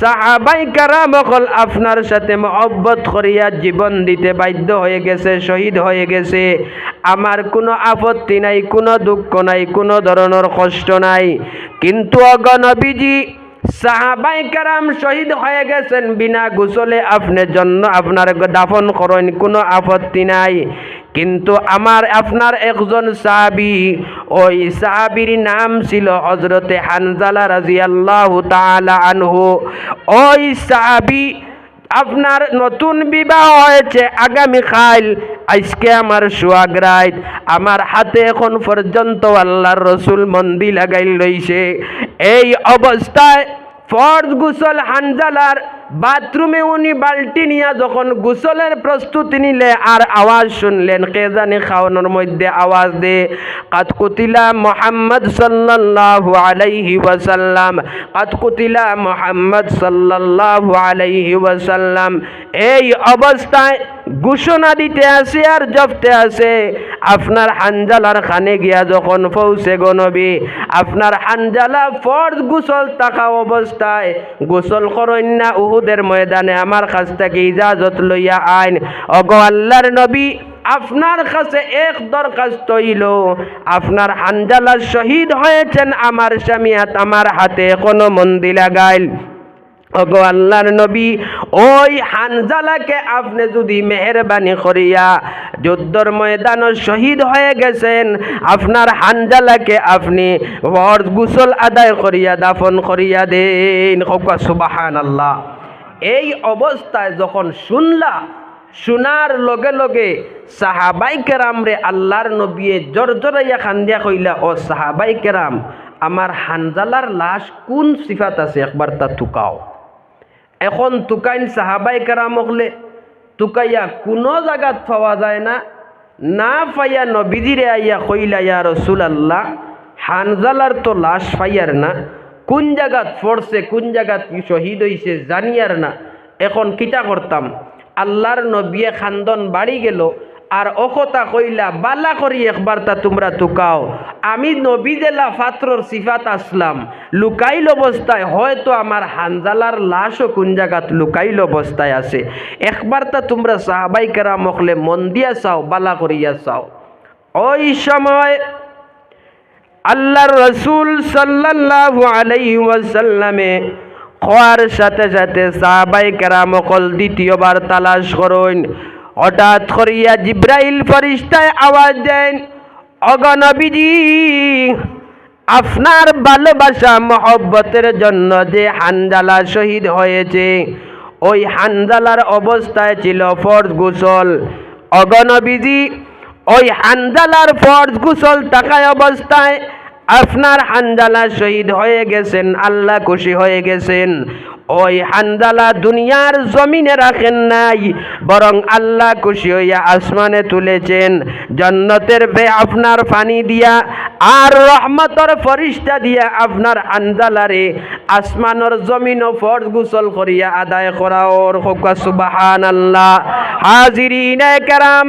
সাহাবাই কারা অকল আপনার সাথে মহব্বত করিয়া জীবন দিতে বাধ্য হয়ে গেছে, শহীদ হয়ে গেছে। আমার কোনো আপত্তি নাই, কোনো দুঃখ নাই, কোনো ধরনের কষ্ট নাই। কিন্তু অগণবিজি সাহাবাই কারাম শহীদ হয়ে গেছেন বিনা গোসলে। আপনার জন্য আপনার দাফন করেন, কোনো আপত্তি নাই। কিন্তু আমার, আপনার একজন সাহাবি, ওই সাহাবির নাম ছিল হজরতে হানজালা রাজিয়াল্লাহু তাআলা আনহু। ওই সাহাবি, আপনার নতুন বিবাহ হয়েছে, আগামী খাইল আজকে আমার সোয়াগ রাইত আমার হাতে এখন পর্যন্ত আল্লাহর রসুল মন্দি লাগাই লইছে। এই অবস্থায় ফর্জ গুসল হানজালার বাথরুমে উনি বালতি নিয়ে যখন গোসলের প্রস্তুতি নিলে আর আওয়াজ শুনলেন, কে জানি খাওয়ানোর মধ্যে আওয়াজ দে। কাত কুতিলা মোহাম্মদ সাল্লাল্লাহু আলাইহি ওয়াসাল্লাম, কাত কুতিলা মোহাম্মদ সাল্লাল্লাহু আলাইহি ওয়াসাল্লাম, এই অবস্থায় ঘোষণা দিতে আসে আর জপতে আসে, আপনার হানজালার খানে গিয়া যখন পৌঁছে গনবি আপনার হানজালা ফর্জ গোসল থাকা অবস্থায় গোসল করেন না উহুদের ময়দানে আমার কাছ থেকে ইজাজত লইয়া আইন। অগ আল্লাহর নবী, আপনার কাছে এক দরখাস্ত হইল আপনার হানজালা শহীদ হয়েছেন আমার স্বামীয়াত আমার হাতে কোনো মন্দি লাগাইল। ওগো আল্লাহর নবী, ওই হানজালাকে আপনি যদি মেহরবানি করিয়া যুদ্ধর ময়দান শহীদ হয়ে গেছেন, আপনার হানজালাকে আপনি গুসল আদায় করিয়া দাফন করিয়া দেন। সুবাহান আল্লাহ এই অবস্থায় যখন শুনলা, শোনার লগে লগে সাহাবাই কেরামরে আল্লাহর নবীয়ে জর জরাইয়া খান্দিয়া কইলা, ও সাহাবাই কেরাম, আমার হানজালার লাশ কোন সিফাত আছে? একবার তা তুকাও এখন তুকাইন সাহাবাই কেরাম হলে তুকাইয়া কোনো জায়গাত পাওয়া যায় না। না পাইয়া নবীজিরে আইয়া কইলা, ইয়া রসুল আল্লাহ হানজালার তো লাশ পাইয়ার না। কোন জায়গাত পড়ছে কোন জায়গাত শহীদ হইছে জানিয়ার না। এখন কিতা করতাম আল্লাহর নবিয়ে খান্দন বাড়ি গেল আর অকতা কইলা, বালা করি একবার তা তোমরা তুকাও আমি নবী জেলা ফাত্রর সিফাত আসলাম লুকাইল অবস্থায় হয়তো আমার হানজালার লাশও কোন জায়গাত লুকাইল অবস্থায় আছে। একবার তা তোমরা সাহাবাই কেরাম মকলে মন দিয়া চাও, বালা করিয়া চাও। ওই সময় আল্লাহর রসুল সাল্লাল্লাহু আলাইহি ওয়াসাল্লামে খোয়ার সাথে সাথে সাহাবাই কেরাম অকল দ্বিতীয়বার তালাশ করুন। হঠাৎ করিয়া জিব্রাইল ফরিস্তায় আওয়াজ দেন অগনবীজি আপনার ভালোবাসা মহব্বতের জন্য যে হানজালা শহীদ হয়েছে, ওই হানজালার অবস্থায় ছিল ফর্জ গোসল। অগনবীজি ওই হানজালার ফর্জ গোসল থাকায় অবস্থায় আপনার হানজালা শহীদ হয়ে গেছেন, আল্লাহ খুশি হয়ে গেছেন। ওই হানজালা দুনিয়ার জমিনে রাখেন নাই, বরং আল্লাহ খুশি হইয়া আসমানে তুলেছেন। জন্নতের বে আপনার পানি দিয়া আর রহমতর ফরিস্তা দিয়া আপনার হানজালারে আসমানর জমিন ও ফর্জ গুসল করিয়া আদায় করা ওর হোকা সুবাহান আল্লাহ হাজিরিন কারাম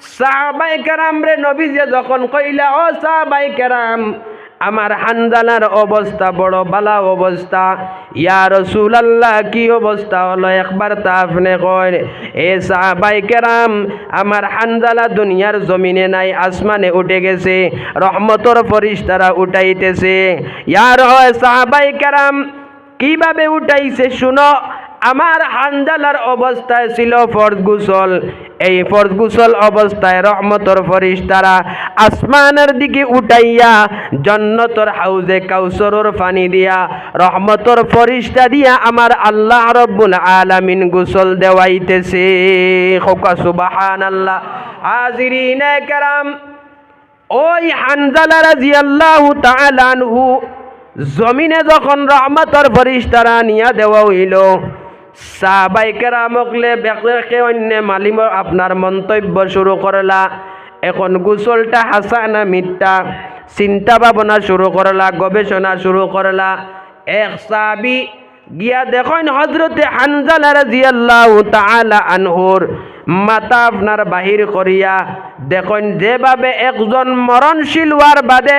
সাহাবাই কেরাম রে নবী যে যখন কইলা, ও সাহাবাই কেরাম, আমার হানজালার অবস্থা বড় বালা অবস্থা। ইয়া রসুল আল্লাহ কি অবস্থা হলো? একবার তা আপনি কয় এ সাহাবাই কেরাম, আমার হানজালা দুনিয়ার জমিনে নাই, আসমানে উঠে গেছে, রহমতর ফরিস্তারা উঠাইতেছে। ইয়ার হয় সাহাবাই কেরাম, কীভাবে উঠাইছে শুনো? আমার হানজালার অবস্থায় ছিল ফর্দ গুসল। এই ফর্দ গুসল অবস্থায় রহমতর ফরিস্তারা আসমানের দিকে উঠাইয়া জন্নতর হাউজে কাউসরর পানি দিয়া রহমতর ফরিস্তা দিয়া আমার আল্লাহ রব্বুল আলামিন গুসল দেওয়াইতেছে। খোকা সুবাহান আল্লাহ হাজিরিন কেরাম, ওই হানজালা রাজিয়াল্লাহু তাআলা আনহু জমিনে যখন রহমতর ফরিস্তারা নিয়া দেওয়া হইল সাহাবাই কেরামকলে বেকে অন্য মালিম আপনার মন্তব্য শুরু করলা। এখন গোসলটা হাসা না মিথ্যা, চিন্তা ভাবনা শুরু করলা, গবেষণা শুরু করলা। এক সাবি গিয়া দেখেন হজরতে হানজালা রাজিয়াল্লাহু তাআলা আনহুর মাতা আপনার বাহির করিয়া দেখেন যেভাবে একজন মরণশীল হওয়ার বাদে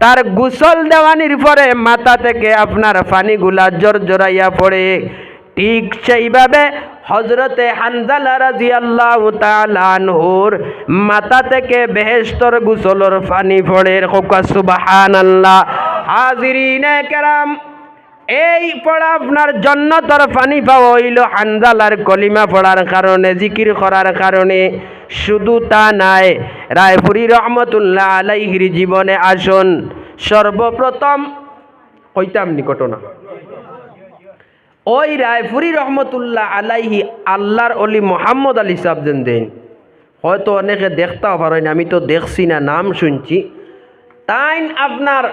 তার গোসল দেওয়ানির পরে মাথা থেকে আপনার পানিগুলা জোর জোরাইয়া পড়ে। ঠিক সেইভাবে হজরতে হানজালা রাজি আল্লাহ তালানহুর মাথা থেকে বেহেস্তর গুসলর পানি পড়ে। সুবাহান আল্লাহ হাজিরিনে কেরাম, এই পড়া আপনার জন্নতর পানি পাওয়া হইল হানজালার কলিমা পড়ার কারণে, জিকির করার কারণে। শুধু তা নাই, রায়পুরি রহমতুল্লাহ আলাইহির জীবনে আসুন। সর্বপ্রথম, কইতাম নি ঘটনা ওই রায়পুরি রহমতুল্লাহ আলাইহি আল্লাহর অলি মোহাম্মদ আলী সাবজেন দেন। হয়তো অনেকে দেখতেও পারেন, আমি তো দেখছি না, নাম শুনছি। তাই আপনার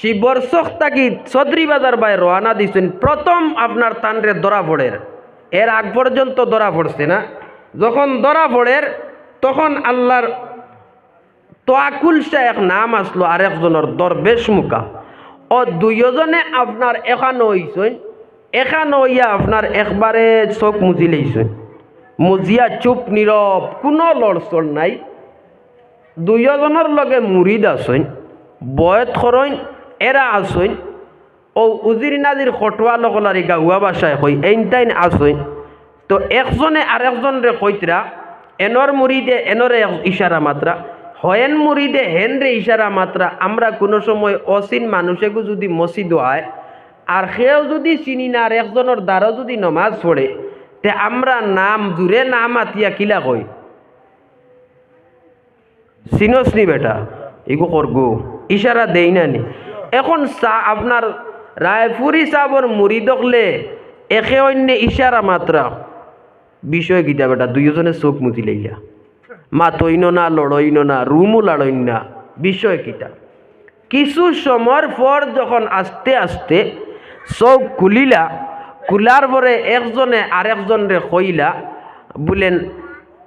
শিবর্ষক তাকি চৌধুরী বাজার বাই রওনা দিছেন, প্রথম আপনার তানরে ধরা পড়ের। এর আগ পর্যন্ত ধরা পড়ছে না। যখন ধরা পড়ের, তখন আল্লাহর তোয়াকুল শাহ এক নাম আসলো আরেকজনের দরবেশ মুখা। ও দুইজনে আপনার এখানে হইছেন এখানে হইয়া আপনার একবারে চোখ মুজি লইছেন মুজিয়া চুপ, নীরব, কোনো লড়চড় নাই। দুইজনের লগে মুরিদ আসইন বয়ত খরইন এরা আসইন ও উজির নাজির খটুয়া লগলারি গাউয়া বাসায় কই এইনটাইন আসইন তো একজনে আরেকজন রে কইতরা এনর মুরিদে এনরে ইশারা মাত্রা হয়েন মুরিদে হেন রে ইশারা মাত্রা আমরা কোনো সময় অসীন মানুষেকে যদি মসজিদ হয় আর সেও যদি চিনি না আর একজনের দ্বারা যদি নমাজ পড়ে তে আমরা নাম জুড়ে নাম আতিয়া কিলা কই চিনস নি বেটা? এগো করগো ইশারা দেই না নি? এখন চা আপনার রায়পুরি সাবর মুড়ি দখলে একে অন্য ইশারা মাত্রা বিষয় গীতা বেটা দুইজনে চোখ মুতি লইয়া মাতইন না, লড়ইন না রুমও লাড়ইন না, বিষয় কিটা কিছু সময়ের পর যখন আস্তে আস্তে চোখ খুলিলা কুলার পরে একজনে আরেকজনরে কইলা, বলেন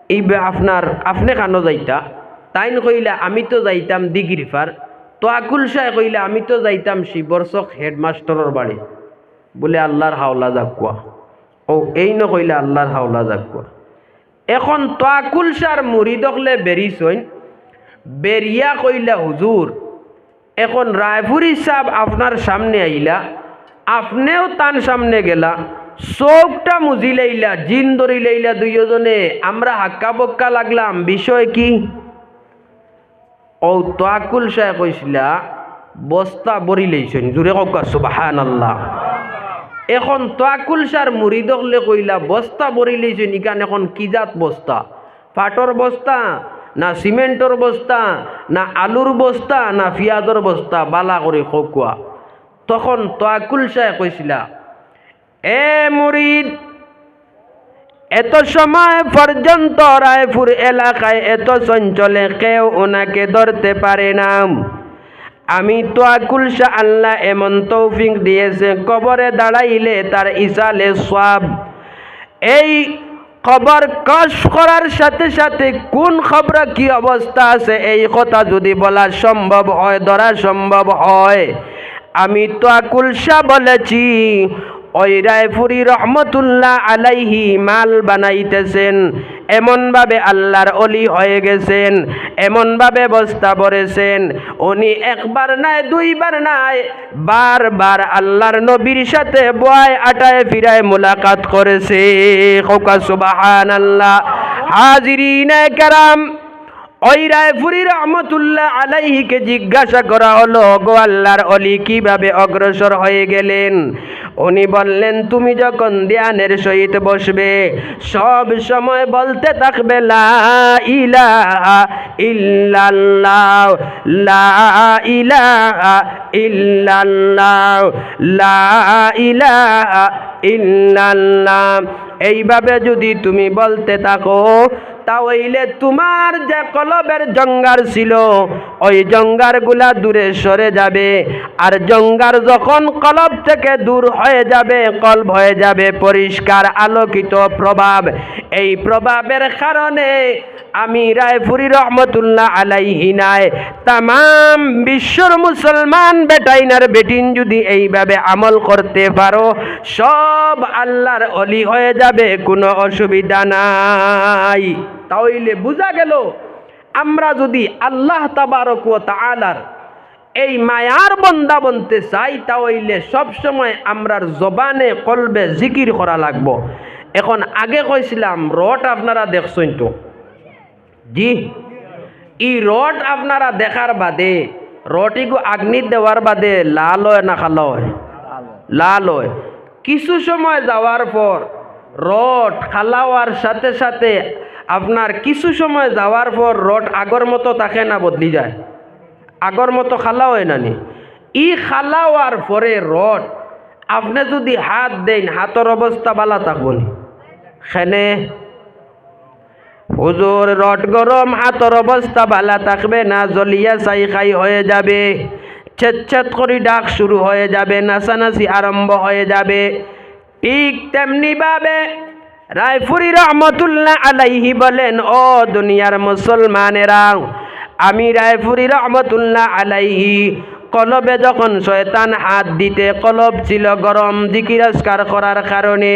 এই বে আপনার আপনি কানো যাইতা? তাইন কইলা আমি তো যাইতাম দিগিরিফার তো আকুল সাহেব কইলা আমি তো যাইতাম শিবরচক হেডমাস্টরের বাড়ি বলে আল্লাহর হাওলা যাকুয়া ও এই ন কইলা আল্লাহর হাওলা যাকুয়া এখন তোয়াকুল সার মুড়ি দখলে বেরিছইন বেরিয়া কইলা হুজুর এখন রায়পুরি সাহেব আপনার সামনে আইলা আপনিও তান সামনে গেলা। চোখটা মুজি লাইলা, জিন ধরি লাইলা দুইজনে। আমরা হাক্কা বক্কা লাগলাম, বিষয় কি? ও তোয়াকুল সাহেব কইছিলা, বস্তা বরি লইছেন জুড়ে কক সুবাহান আল্লাহ এখন তোয়াকুল সার মুড়ি দখলে কইলা, বস্তা বরি লইছেন ইকান এখন কি জাত বস্তা? পাটর বস্তা, না সিমেন্টর বস্তা, না আলুর বস্তা, না পিঁয়াজর বস্তা, বালা করে খকুয়া তখন তোয়াকুল সাহেব কইছিলা, এ মুরিদ, এত সময় পর্যন্ত রায়পুর এলাকায় এত চঞ্চলে কেউ ওনাকে ধরতে পারে না। আমি তো আকুলশা আল্লাহ এমন তৌফিক দিয়েছে, কবরে দাঁড়াইলে তার ইসালে সব এই খবর কষ করার সাথে সাথে কোন খবর কি অবস্থা আছে, এই কথা যদি বলা সম্ভব হয়, ধরা সম্ভব হয়। আমি তো আকুলশা বলেছি, ওই রায়পুরি রহমতুল্লাহ আলাইহি মাল বানাইতেছেন, এমনভাবে আল্লাহর অলি হয়ে গেছেন, এমনভাবে বস্তা ভরেছেন, উনি একবার নাই, দুইবার নাই, বারবার আল্লাহর নবীর সাথে বয় আটায় ফিরায় মোলাকাত করেছে। খোকা সুবাহান আল্লাহ হাজিরিনে কারাম ওই রায়পুরি রহমতুল্লাহ আলাইহিকে জিজ্ঞাসা করা হলো গো আল্লাহর অলি, কীভাবে অগ্রসর হয়ে গেলেন? উনি বললেন, তুমি যখন ধ্যানের সহিত বসবে, সব সময় বলতে থাকবে, লা ইলাহা ইল্লাল্লাহ, লা ইলাহা ইল্লাল্লাহ, লা ইলাহা ইল্লাল্লাহ। এইভাবে যদি তুমি বলতে থাকো তাহলে তোমার যে কলবের জঙ্গার ছিল, ওই জঙ্গারগুলা দূরে সরে যাবে। আর জঙ্গার যখন কলব থেকে দূর হয়ে যাবে, কলব হয়ে যাবে পরিষ্কার আলোকিত প্রভাব। এই প্রভাবের কারণে আমি রায়পুরি রহমতুল্লাহ আলাইহিনায় তাম বিশ্বর মুসলমান বেটাইনার বেটিন যদি এইভাবে আমল করতে পারো, সব আল্লাহর অলি হয়ে যাবে, কোনো অসুবিধা নাই। তাহলে বোঝা গেল, আমরা যদি আল্লাহ তাবারক তালার এই মায়ার বন্দা বনতে চাই তা হইলে সবসময় আমরার জবানে কলবে জিকির করা লাগবো। এখন আগে কইছিলাম রট আপনারা দেখছেন তো। জি। ই রড আপনারা দেখার বাদে রটিগু আগ্নিত দেওয়ার বাদে লাল হয় না খালো হয়? লাল হয়। কিছু সময় যাওয়ার পর রড খালাওয়ার সাথে সাথে আপনার কিছু সময় যাওয়ার পর রড আগর মতো থাকে না, বদলি যায়। আগর মতো খালা হয় নানি ই খালাওয়ার পরে রড, আপনি যদি হাত দেন, হাতের অবস্থা বালা থাকব নি খেনে হুজুর রড গরম হাতর অবস্থা ভালা থাকবে না জলিয়া চাই খাই হয়ে যাবে। ছেদ করে ডাক শুরু হয়ে যাবে, নাচানাচি আরম্ভ হয়ে যাবে। ঠিক তেমনি ভাবে রায়ফুরি রহমতুল্লাহ আলাইহি বলেন, ও দুনিয়ার মুসলমানেরা, আমি রায়ফুরি রহমতুল্লাহ আলাইহি। কলবে যখন শয়তান হাত দিতে, কলব ছিল গরম জিকিরস্কার করার কারণে।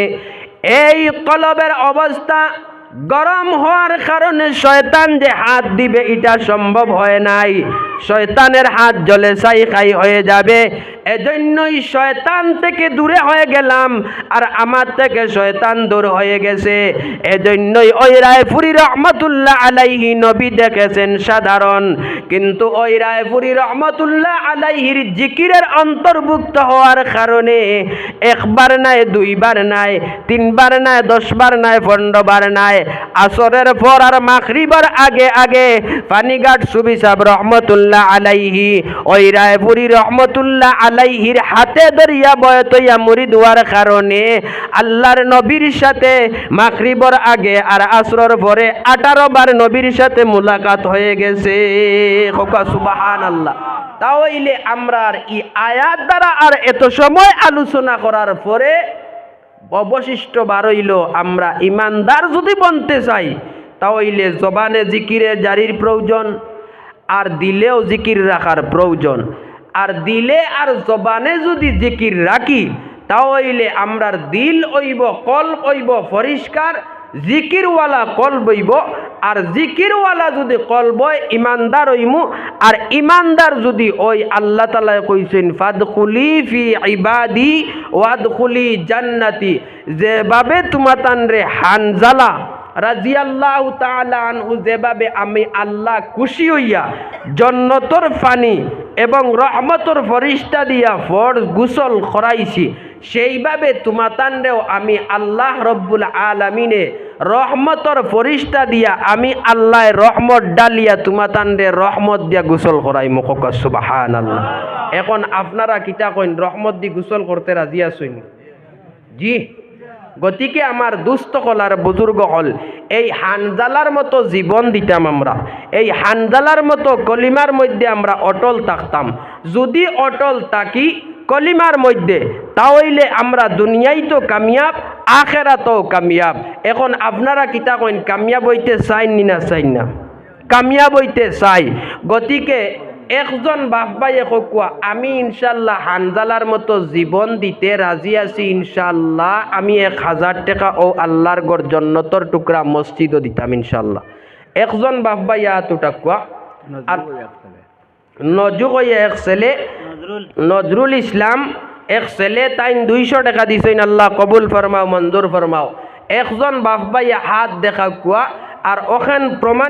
এই কলবের অবস্থা গরম হওয়ার কারণে শয়তান যে হাত দিবে এটা সম্ভব হয় নাই। শয়তানের হাত জলে চাই খাই হয়ে যাবে। এজন্যই শয়তান থেকে দূরে হয়ে গেলাম আর আমার থেকে শয়তান দূর হয়ে গেছে। এজন্যই ওই রায়পুরি রহমতুল্লাহ আলাইহি নবী দেখেছেন সাধারণ। কিন্তু ওই রায়পুরি রহমতুল্লাহ আলাইহির জিকিরের অন্তর্ভুক্ত হওয়ার কারণে একবার নাই, দুইবার নাই, তিনবার নাই, দশবার নাই, পনেরোবার নাই। আসরের পর আর মাখরিবার আগে আগে পানিঘাট সুবি সাহেব রহমতুল্লাহ আলাইহি, ওই রায়পুরি রহমতুল্লাহ আলাইহির হাতে দরিয়া বয়তইয়া মুড়ি দেওয়ার কারণে আল্লাহর নবীর সাথে মাখরিবর আগে আর আসরর পরে আঠারো বার নবীর সাথে মুলাকাত হয়ে গেছে। সুবাহান আল্লাহ তাহলে আমরা ই আয়াত দ্বারা আর এত সময় আলোচনা করার পরে অবশিষ্ট বারইল আমরা ইমানদার যদি বনতে চাই তাহলে জবানে জিকিরে জারির প্রয়োজন আর দিলেও জিকির রাখার প্রয়োজন। আর দিলে আর জবানে যদি জিকির রাখি তাহলে আমরার দিল ওইব কল ওইব পরিষ্কার, জিকিরওয়ালা কল বইব আর জিকিরওয়ালা যদি কল বয় ইমানদার ওইমু আর ইমানদার যদি ওই আল্লাহ তালা কইছেন, ফাদখুলি ফি ইবাদি ওয়াদখুলি জান্নাতি। যেভাবে তোমাতান রে হানজালা রাজিয়াল্লাহ তাআলা আনহু যেভাবে আমি আল্লাহ খুশি হইয়া জন্নতর ফানি এবং রহমতর ফরিস্তা দিয়া ফরজ গুসল করাইছি, সেইভাবে তোমাতানরেও আমি আল্লাহ রব্বুল আলমিনে রহমতর ফরিস্তা দিয়া আমি আল্লাহ রহমত ডালিয়া তোমাতানরে রহমত দিয়া গুসল করাই মুখক সুবাহান আল্লাহ এখন আপনারা কিতা কইন, রহমত দি গুসল করতে রাজি আসুন জি। গতিকে আমার দুস্থ কলার বুজুর্গ হল। এই হানজালার মতো জীবন দিতাম আমরা। এই হানজালার মতো কলিমার মধ্যে আমরা অটল থাকতাম। যদি অটল থাকি কলিমার মধ্যে, তাহলে আমরা দুনিয়ায় তো কামিয়াব আখেরা তো কামিয়াব। এখন আপনারা কিতা কইন, কামিয়াব হইতে চাইন নি না চাইন না? কামিয়াব হইতে চাই। গতিকে একজন বাপ ভাইয়ে কোয়া আমি ইনশাল্লাহ হানজালার মতো জীবন দিতে রাজি আছি ইনশাল্লাহ আমি এক হাজার টাকা ও আল্লাহর গড় জন্নতর টুকরা মসজিদও দিতাম ইনশাল্লাহ। একজন বাপ ভাইয়া তুটা কোয়া আর নজুক এক ছেলে। নজরুল ইসলাম এক ছেলে তাইন দুইশো টাকা দিছেন আল্লাহ কবুল ফরমাও মঞ্জুর ফরমাও। একজন বাপ ভাইয়া হাত দেখা কোয়া আর ওখান প্রমাণ